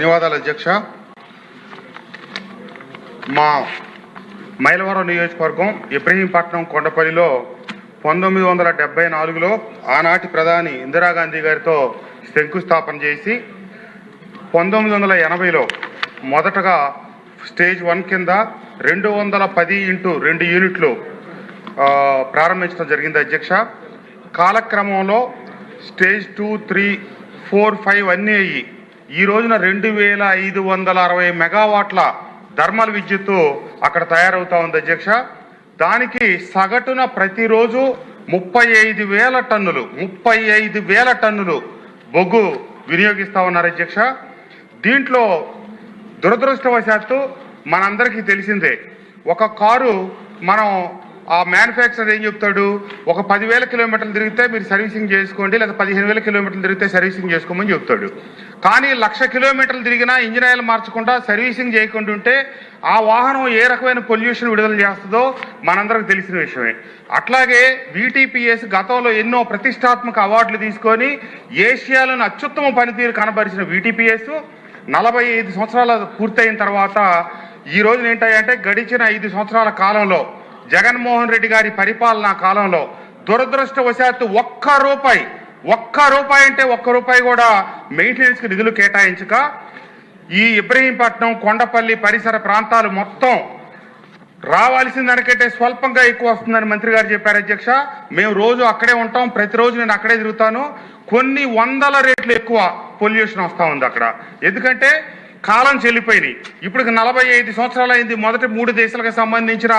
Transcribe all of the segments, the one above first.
ధన్యవాదాలు అధ్యక్ష. మా మైలవరం నియోజకవర్గం ఇబ్రహీంపట్నం కొండపల్లిలో పంతొమ్మిది వందల డెబ్బై నాలుగులో ఆనాటి ప్రధాని ఇందిరాగాంధీ గారితో శంకుస్థాపన చేసి పంతొమ్మిది వందల ఎనభైలో మొదటగా స్టేజ్ వన్ కింద రెండు వందల పది ఇంటూ రెండు యూనిట్లు ప్రారంభించడం జరిగింది అధ్యక్ష. కాలక్రమంలో stage two three four five అన్నీ అయ్యి ఈ రోజున రెండు వేల ఐదు వందల అరవై మెగావాట్ల థర్మల్ విద్యుత్తు అక్కడ తయారవుతా ఉంది అధ్యక్ష. దానికి సగటున ప్రతిరోజు ముప్పై ఐదు వేల టన్నులు ముప్పై ఐదు వేల టన్నులు బొగ్గు వినియోగిస్తా ఉన్నారు అధ్యక్ష. దీంట్లో దురదృష్టవశాత్తు మనందరికీ తెలిసిందే ఒక కారు మనం ఆ మ్యానుఫ్యాక్చరర్ ఏం చెప్తాడు? ఒక పదివేల కిలోమీటర్లు తిరిగితే మీరు సర్వీసింగ్ చేసుకోండి లేదా పదిహేను వేల కిలోమీటర్లు తిరిగితే సర్వీసింగ్ చేసుకోమని చెప్తాడు. కానీ లక్ష కిలోమీటర్లు తిరిగినా ఇంజిన్ ఆయిల్ మార్చకుండా సర్వీసింగ్ చేయకుండా ఉంటే ఆ వాహనం ఏ రకమైన పొల్యూషన్ విడుదల చేస్తుందో మనందరికి తెలిసిన విషయమే. అట్లాగే వీటీపీఎస్ గతంలో ఎన్నో ప్రతిష్టాత్మక అవార్డులు తీసుకొని ఏషియాలోని అత్యుత్తమ పనితీరు కనబరిచిన వీటీపీఎస్ నలభై ఐదు సంవత్సరాలు పూర్తయిన తర్వాత ఈ రోజున ఏంటంటే గడిచిన ఐదు సంవత్సరాల కాలంలో జగన్మోహన్ రెడ్డి గారి పరిపాలనా కాలంలో దురదృష్టవశాత్తు ఒక్క రూపాయి ఒక్క రూపాయి అంటే ఒక్క రూపాయి కూడా మెయింటెనెన్స్కి నిధులు కేటాయించక ఈ ఇబ్రహీంపట్నం కొండపల్లి పరిసర ప్రాంతాలు మొత్తం రావాల్సిన దానికంటే స్వల్పంగా ఎక్కువ వస్తుందని మంత్రి గారు చెప్పారు అధ్యక్ష. మేము రోజు అక్కడే ఉంటాం ప్రతిరోజు నేను అక్కడే తిరుగుతాను. కొన్ని వందల రేట్లు ఎక్కువ పొల్యూషన్ వస్తూ ఉంది అక్కడ. ఎందుకంటే కాలం చెల్లిపోయినాయి. ఇప్పటికి నలభై ఐదు సంవత్సరాలు అయింది మొదటి మూడు దేశాలకు సంబంధించిన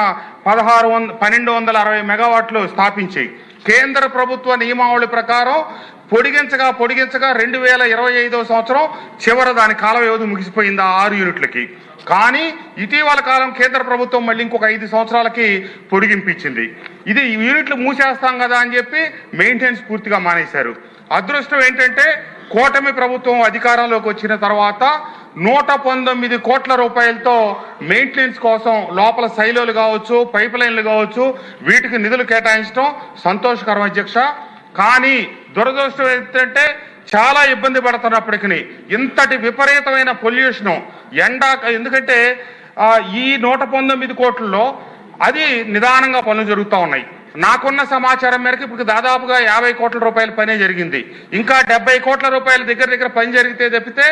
పదహారు వంద పన్నెండు వందల అరవై మెగావాట్లు స్థాపించాయి. కేంద్ర ప్రభుత్వ నియమావళి ప్రకారం పొడిగించగా పొడిగించగా రెండు వేల ఇరవై ఐదో సంవత్సరం చివర దాని కాల వ్యవధి ముగిసిపోయింది ఆ ఆరు యూనిట్లకి. కానీ ఇటీవల కాలం కేంద్ర ప్రభుత్వం మళ్ళీ ఇంకొక ఐదు సంవత్సరాలకి పొడిగింపించింది. ఇది యూనిట్లు మూసేస్తాం కదా అని చెప్పి మెయింటెనెన్స్ పూర్తిగా మానేశారు. అదృష్టం ఏంటంటే కూటమి ప్రభుత్వం అధికారంలోకి వచ్చిన తర్వాత నూట పంతొమ్మిది కోట్ల రూపాయలతో మెయింటెనెన్స్ కోసం లోపల శైలులు కావచ్చు పైప్ లైన్లు కావచ్చు వీటికి నిధులు కేటాయించడం సంతోషకరం అధ్యక్ష. కానీ దురదృష్టం ఏంటంటే చాలా ఇబ్బంది పడుతున్నప్పటికీ ఇంతటి విపరీతమైన పొల్యూషన్ ఎండా ఎందుకంటే ఈ నూట పంతొమ్మిది కోట్లలో అది నిదానంగా పనులు జరుగుతూ ఉన్నాయి. నాకున్న సమాచారం మేరకు ఇప్పుడు దాదాపుగా యాభై కోట్ల రూపాయల పనే జరిగింది. ఇంకా డెబ్బై కోట్ల రూపాయల దగ్గర దగ్గర పని జరిగితే తప్పితే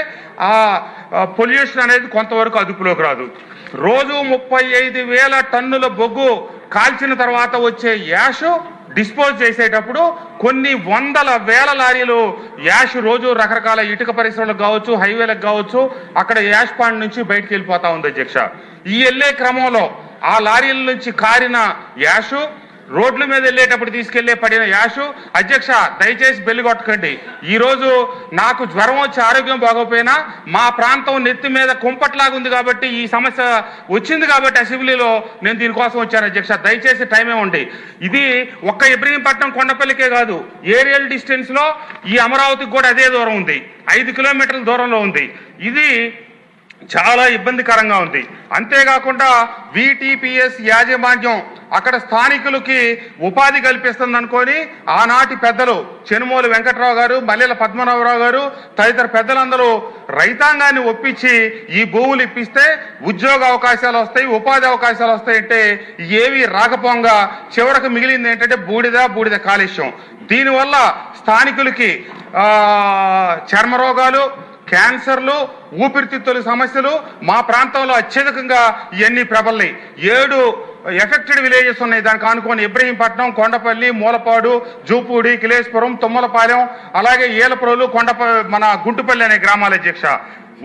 ఆ పొల్యూషన్ అనేది కొంతవరకు అదుపులోకి రాదు. రోజు ముప్పై ఐదు వేల టన్నుల బొగ్గు కాల్చిన తర్వాత వచ్చే యాష్ డిస్పోజ్ చేసేటప్పుడు కొన్ని వందల వేల లారీలు యాష్ రోజు రకరకాల ఇటుక పరిశ్రమలకు కావచ్చు హైవేలకు కావచ్చు అక్కడ యాష్ పాండ్ నుంచి బయటకు వెళ్ళిపోతా ఉంది అధ్యక్ష. ఈ వెళ్ళే క్రమంలో ఆ లారీల నుంచి కారిన యాషు రోడ్ల మీద వెళ్ళేటప్పుడు తీసుకెళ్ళే పడిన యాషు అధ్యక్ష దయచేసి బెల్లి కొట్టకండి. ఈ రోజు నాకు జ్వరం వచ్చి ఆరోగ్యం బాగోపోయినా మా ప్రాంతం నెత్తి మీద కుంపట్లాగా ఉంది కాబట్టి ఈ సమస్య వచ్చింది కాబట్టి అసెంబ్లీలో నేను దీనికోసం వచ్చాను అధ్యక్ష. దయచేసి టైం ఇవ్వండి ఇది ఒక్క ఇబ్రహీంపట్నం కొండపల్లికే కాదు ఏరియల్ డిస్టెన్స్లో ఈ అమరావతికి కూడా అదే దూరం ఉంది. ఐదు కిలోమీటర్ల దూరంలో ఉంది. ఇది చాలా ఇబ్బందికరంగా ఉంది. అంతేకాకుండా విటిపిఎస్ యాజమాన్యం అక్కడ స్థానికులకి ఉపాధి కల్పిస్తుంది అనుకొని ఆనాటి పెద్దలు చెనుమోలు వెంకట్రావు గారు మల్లెల పద్మనాభరావు గారు తదితర పెద్దలందరూ రైతాంగాన్ని ఒప్పించి ఈ భూములు ఇప్పిస్తే ఉద్యోగ అవకాశాలు వస్తాయి ఉపాధి అవకాశాలు వస్తాయంటే ఏవి రాకపోంగా చివరకు మిగిలింది ఏంటంటే బూడిద బూడిద కాలుష్యం. దీనివల్ల స్థానికులకి చర్మరోగాలు చర్మ రోగాలు క్యాన్సర్లు ఊపిరితిత్తుల సమస్యలు మా ప్రాంతంలో అత్యధికంగా ఇవన్నీ ప్రబల్లాయి ఏడు ఎఫెక్టెడ్ విలేజెస్ ఉన్నాయి. దానికి ఆనుకొని ఇబ్రహీంపట్నం కొండపల్లి మూలపాడు జూపూడి కిలేశ్వరం తుమ్మలపాలెం అలాగే ఏలప్రోలు కొండప మన గుంటుపల్లి అనే గ్రామాల అధ్యక్ష.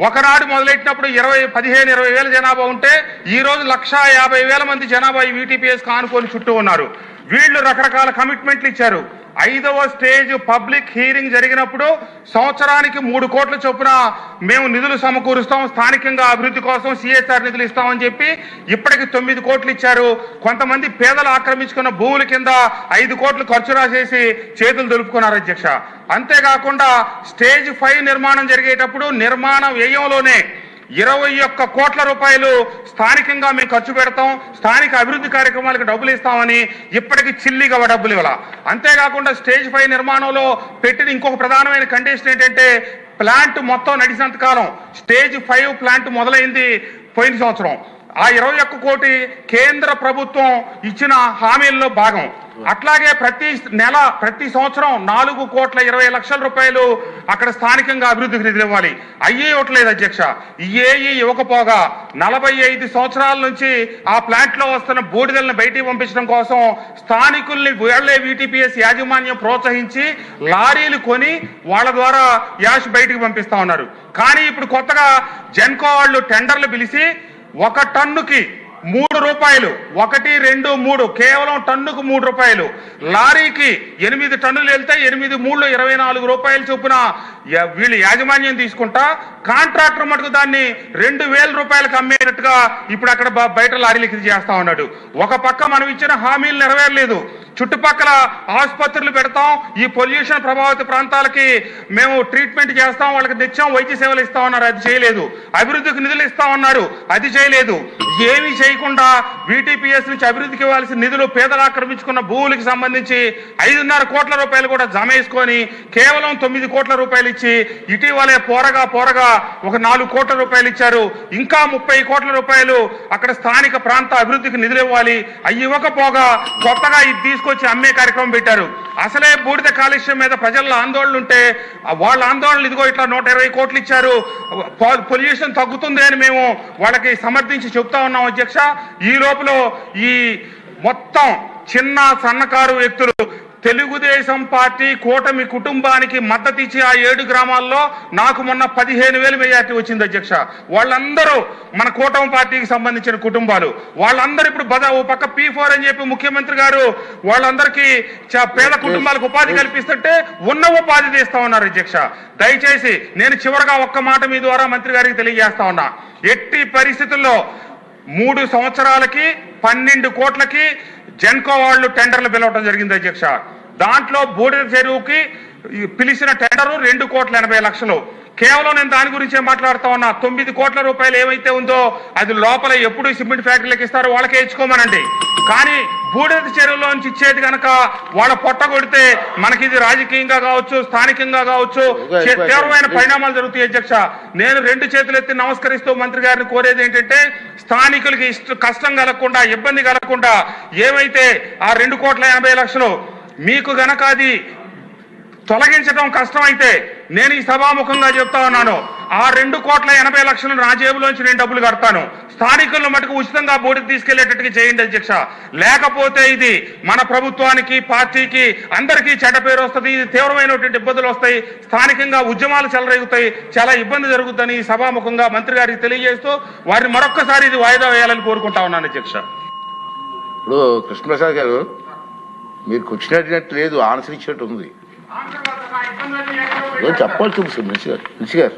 ఒకనాడు మొదలెట్టినప్పుడు ఇరవై పదిహేను ఇరవై వేల జనాభా ఉంటే ఈ రోజు లక్షా యాభై వేల మంది జనాభా ఈ వీటీపీఎస్ ఆనుకొని చుట్టూ ఉన్నారు. వీళ్ళు రకరకాల కమిట్మెంట్లు ఇచ్చారు. ఐదవ స్టేజ్ పబ్లిక్ హీరింగ్ జరిగినప్పుడు సంవత్సరానికి మూడు కోట్ల చొప్పున మేము నిధులు సమకూరుస్తాం స్థానికంగా అభివృద్ధి కోసం సిఎస్ఆర్ నిధులు ఇస్తామని చెప్పి ఇప్పటికి తొమ్మిది కోట్లు ఇచ్చారు. కొంతమంది పేదలు ఆక్రమించుకున్న భూముల కింద ఐదు కోట్లు ఖర్చు రాసేసి చేతులు దులుపుకున్నారు అధ్యక్ష. అంతేకాకుండా స్టేజ్ ఫైవ్ నిర్మాణం జరిగేటప్పుడు నిర్మాణ వ్యయంలోనే ఇరవై ఒక్క కోట్ల రూపాయలు స్థానికంగా మేము ఖర్చు పెడతాం స్థానిక అభివృద్ధి కార్యక్రమాలకు డబ్బులు ఇస్తామని ఇప్పటికి చిల్లిగా డబ్బులు ఇవ్వాల. అంతేకాకుండా స్టేజ్ ఫైవ్ నిర్మాణంలో పెట్టిన ఇంకొక ప్రధానమైన కండిషన్ ఏంటంటే ప్లాంట్ మొత్తం నడిచినంత కాలం స్టేజ్ ఫైవ్ ప్లాంట్ మొదలైంది పోయిన సంవత్సరం. ఆ ఇరవై ఒక్క కోటి కేంద్ర ప్రభుత్వం ఇచ్చిన హామీల్లో భాగం. అట్లాగే ప్రతి నెల ప్రతి సంవత్సరం నాలుగు కోట్ల ఇరవై లక్షల రూపాయలు అక్కడ స్థానికంగా అభివృద్ధికి నిధులు ఇవ్వాలి అయ్యే ఇవ్వట్లేదు అధ్యక్ష. ఏఈ ఇవ్వకపోగా నలభై ఐదు సంవత్సరాల నుంచి ఆ ప్లాంట్లో వస్తున్న బూడిదలను బయటికి పంపించడం కోసం స్థానికుల్ని వేళ్ళే వీటీపీఎస్ యాజమాన్యం ప్రోత్సహించి లారీలు కొని వాళ్ళ ద్వారా యాష్ బయటికి పంపిస్తా ఉన్నారు. కానీ ఇప్పుడు కొత్తగా జెన్కో వాళ్ళు టెండర్లు పిలిచి ఒక టన్నుకి మూడు రూపాయలు. ఒకటి రెండు మూడు. కేవలం టన్నుకు మూడు రూపాయలు. లారీకి ఎనిమిది టన్నులు వెళ్తే ఎనిమిది మూడు ఇరవై నాలుగు రూపాయలు చొప్పున వీళ్ళు యాజమాన్యం తీసుకుంటా కాంట్రాక్టర్ మటుకు దాన్ని రెండు వేల రూపాయలకు అమ్మేటట్టుగా ఇప్పుడు అక్కడ బయట లారీలకి చేస్తా ఉన్నాడు. ఒక పక్క మనం ఇచ్చిన హామీలు నెరవేరలేదు. చుట్టుపక్కల ఆసుపత్రులు పెడతాం. ఈ పొల్యూషన్ ప్రభావిత ప్రాంతాలకి మేము ట్రీట్మెంట్ చేస్తాం. వాళ్ళకి తెచ్చాం వైద్య సేవలు ఇస్తా ఉన్నారు. అది చేయలేదు. అభివృద్ధికి నిధులు ఇస్తా ఉన్నారు. అది చేయలేదు. ఏమీ చేయకుండా బీటీపీఎస్ నుంచి అభివృద్ధికి ఇవ్వాల్సిన నిధులు పేదలు ఆక్రమించుకున్న భూములకు సంబంధించి ఐదున్నర కోట్ల రూపాయలు కూడా జమ వేసుకొని కేవలం తొమ్మిది కోట్ల రూపాయలు ఇచ్చి ఇటీవలే పోరగా పోరగా ఒక నాలుగు కోట్ల రూపాయలు ఇచ్చారు. ఇంకా ముప్పై కోట్ల రూపాయలు అక్కడ స్థానిక ప్రాంత అభివృద్ధికి నిధులు ఇవ్వాలి. అవి ఇవ్వకపోగా కొత్తగా ఇది తీసుకొచ్చి అమ్మే కార్యక్రమం పెట్టారు. అసలే బూడిద కాలుష్యం మీద ప్రజల్లో ఆందోళన ఉంటే వాళ్ళ ఆందోళనలు ఇదిగో ఇట్లా నూట ఇరవై కోట్లు ఇచ్చారు. పొల్యూషన్ తగ్గుతుంది అని మేము వాళ్ళకి సమర్థించి చెప్తా ఉన్నాం అధ్యక్ష. ఈ లోపల ఈ మొత్తం చిన్న సన్నకారు వ్యక్తులు తెలుగుదేశం పార్టీ కూటమి కుటుంబానికి మద్దతు ఇచ్చి ఆ ఏడు గ్రామాల్లో నాకు మొన్న పదిహేను వేలు మెజార్టీ వచ్చింది అధ్యక్ష. వాళ్ళందరూ మన కూటమి పార్టీకి సంబంధించిన కుటుంబాలు. వాళ్ళందరూ ఇప్పుడు బద ఓ పక్క పీ ఫోర్ అని చెప్పి ముఖ్యమంత్రి గారు వాళ్ళందరికీ చ- పేద కుటుంబాలకు ఉపాధి కల్పిస్తుంటే ఉన్న ఉపాధి తీస్తా ఉన్నారు అధ్యక్ష. దయచేసి నేను చివరగా ఒక్క మాట మీ ద్వారా మంత్రి గారికి తెలియజేస్తా ఉన్నా. ఎట్టి పరిస్థితుల్లో మూడు సంవత్సరాలకి పన్నెండు కోట్లకి జెన్కో వాళ్ళు టెండర్లు పిలవడం జరిగింది అధ్యక్ష. దాంట్లో బూడిద చెరువుకి పిలిచిన టెండరు రెండు కోట్ల ఎనభై లక్షలు. కేవలం నేను దాని గురించే మాట్లాడుతా ఉన్నా? తొమ్మిది కోట్ల రూపాయలు ఏమైతే ఉందో అది లోపల ఎప్పుడు సిమెంట్ ఫ్యాక్టరీలకు ఇస్తారో వాళ్ళకే ఇచ్చుకోమనండి. కానీ బూడిద చెరువులోంచి ఇచ్చేది కనుక వాళ్ళ పొట్ట కొడితే మనకి ఇది రాజకీయంగా కావచ్చు స్థానికంగా కావచ్చు తీవ్రమైన పరిణామాలు జరుగుతాయి అధ్యక్ష. నేను రెండు చేతులు ఎత్తి నమస్కరిస్తూ మంత్రి గారిని కోరేది ఏంటంటే స్థానికులకి ఇష్ట కష్టం కలగకుండా ఇబ్బంది కలగకుండా ఏమైతే ఆ రెండు కోట్ల ఎనభై లక్షలు మీకు గనక అది తొలగించడం కష్టమైతే నేను ఈ సభాముఖంగా చెప్తా ఉన్నాను. ఆ రెండు కోట్ల ఎనభై లక్షలు నా జేబులోంచి నేను డబ్బులు కడతాను. స్థానికులను మటుకు ఉచితంగా బోర్డుకి తీసుకెళ్ళేటట్టుగా చేయండి అధ్యక్ష. లేకపోతే ఇది మన ప్రభుత్వానికి పార్టీకి అందరికీ చెడ్డ పేరు వస్తుంది. ఇది తీవ్రమైనటువంటి ఇబ్బందులు వస్తాయి. స్థానికంగా ఉద్యమాలు చెలరేగుతాయి. చాలా ఇబ్బంది జరుగుతుందని ఈ సభాముఖంగా మంత్రి గారికి తెలియజేస్తూ వారిని మరొక్కసారి ఇది వాయిదా వేయాలని కోరుకుంటా ఉన్నాను అధ్యక్ష. ఇప్పుడు కృష్ణప్రసాద్ గారు మీరు కూర్చున్నట్టు లేదు ఆన్సర్ ఇచ్చినట్టు ఉంది. చెప్పాల్సి ఉంది మినిషి గారు మినిషి గారు.